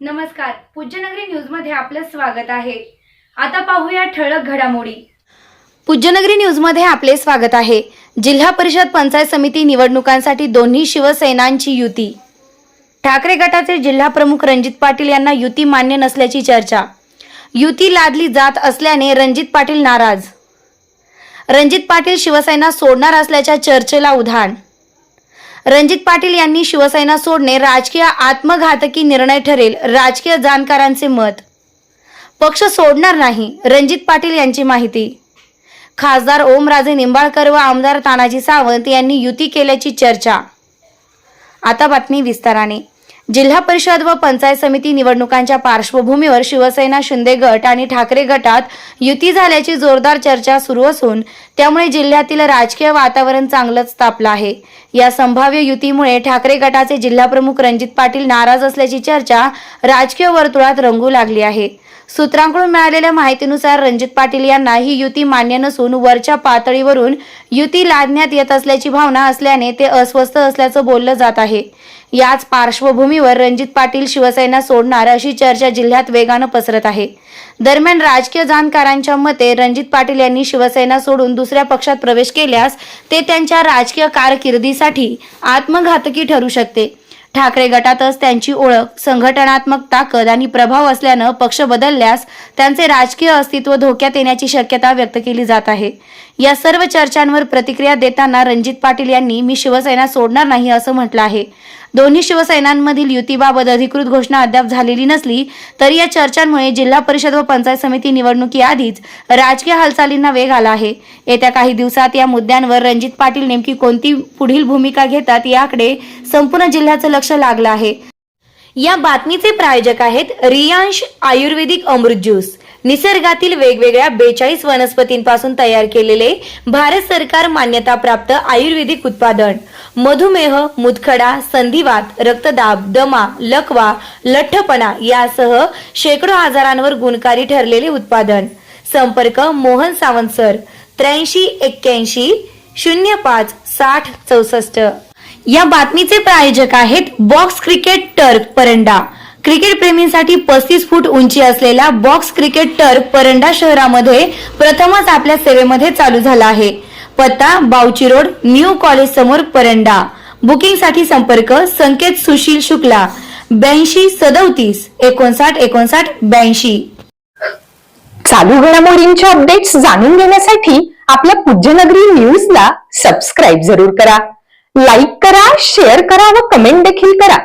नमस्कार. पूज्यनगरी न्यूजमध्ये आपलं स्वागत आहे. आता पाहूया ठळक घडामोडी. पूज्यनगरी न्यूजमध्ये आपले स्वागत आहे. जिल्हा परिषद पंचायत समिती निवडणुकांसाठी दोन्ही शिवसेनांची युती. ठाकरे गटाचे जिल्हा प्रमुख रणजित पाटील यांना युती मान्य नसल्याची चर्चा. युती लादली जात असल्याने रणजित पाटील नाराज. रणजित पाटील शिवसेना सोडणार असल्याच्या चर्चेला उधाण. रणजित पाटील यांनी शिवसेना सोडणे राजकीय आत्मघातकी निर्णय ठरेल राजकीय जाणकारांचे मत. पक्ष सोडणार नाही रणजित पाटील यांची माहिती. खासदार ओमराजे निंबाळकर व आमदार तानाजी सावंत यांनी युती केल्याची चर्चा. आता बातमी विस्ताराने. जिल्हा परिषद व पंचायत समिती निवडणुकांच्या पार्श्वभूमीवर शिवसेना शिंदे गट आणि ठाकरे गटात युती झाल्याची जोरदार चर्चा सुरू असून त्यामुळे जिल्ह्यातील राजकीय वातावरण चांगलंच तापलं आहे. या संभाव्य युतीमुळे ठाकरे गटाचे जिल्हाप्रमुख रणजित पाटील नाराज असल्याची चर्चा राजकीय वर्तुळात रंगू लागली आहे. सूत्रांकडून मिळालेल्या माहितीनुसार रणजित पाटील यांना ही युती मान्य नसून वरच्या पातळीवरून युती लादण्यात येत असल्याची भावना असल्याने ते अस्वस्थ असल्याचं बोललं जात आहे. याच पार्श्वभूमीवर रणजित पाटील शिवसेना सोडणार अशी चर्चा जिल्ह्यात वेगानं पसरत आहे. दरम्यान राजकीय जाणकारांच्या मते रणजित पाटील यांनी शिवसेना सोडून दुसऱ्या पक्षात प्रवेश केल्यास ते त्यांच्या राजकीय कारकिर्दीसाठी आत्मघातकी ठरू शकते. ठाकरे गटातच त्यांची ओळख संघटनात्मक ताकद आणि प्रभाव असल्यानं पक्ष बदलल्यास त्यांचे राजकीय अस्तित्व धोक्यात येण्याची शक्यता व्यक्त केली जात आहे. या सर्व चर्चांवर प्रतिक्रिया देताना रणजित पाटील यांनी मी शिवसेना सोडणार नाही असं म्हटलं आहे. दोन्ही शिवसेनांमधील युतीबाबत अधिकृत घोषणा अद्याप झालेली नसली तरी या चर्चांमुळे जिल्हा परिषद व पंचायत समिती निवडणुकीआधीच राजकीय हालचालींना वेग आला आहे. येत्या काही दिवसात या मुद्द्यांवर रणजित पाटील नेमकी कोणती पुढील भूमिका घेतात याकडे संपूर्ण जिल्ह्याचं लक्ष लागलं आहे. या बातमीचे प्रायोजक आहेत रियांश आयुर्वेदिक अमृत ज्यूस. निसर्गातील वेगवेगळ्या बेचाळीस वनस्पतींपासून तयार केलेले भारत सरकार मान्यताप्राप्त आयुर्वेदिक उत्पादन. मधुमेह मुतखडा संधिवात रक्तदाब दमा लकवा लठ्ठपणा यासह शेकडो आजारांवर गुणकारी ठरलेले उत्पादन. संपर्क मोहन सावंत सर त्र्याऐंशी एक्क्याऐंशी शून्य पाच साठ चौसष्ट. या बातमीचे प्रायोजक आहेत box cricket turf Paranda. Cricket प्रेमींसाठी पस्तीस फूट उंची असलेला बॉक्स क्रिकेट टर्फ परंडा शहरामध्ये प्रथमच आपल्या सेवेमध्ये चालू झाला आहे. पत्ता बावची रोड न्यू कॉलेज समोर परंडा. बुकिंगसाठी संपर्क संकेत सुशील शुक्ला. ब्याऐंशी सदोतीस एकोणसाठ एकोणसाठ ब्याऐंशी. चालू घडामोडींच्या अपडेट्स जाणून घेण्यासाठी आपल्या पूज्यनगरी न्यूजला सबस्क्राईब जरूर करा. लाईक करा शेअर करा व कमेंट देखील करा.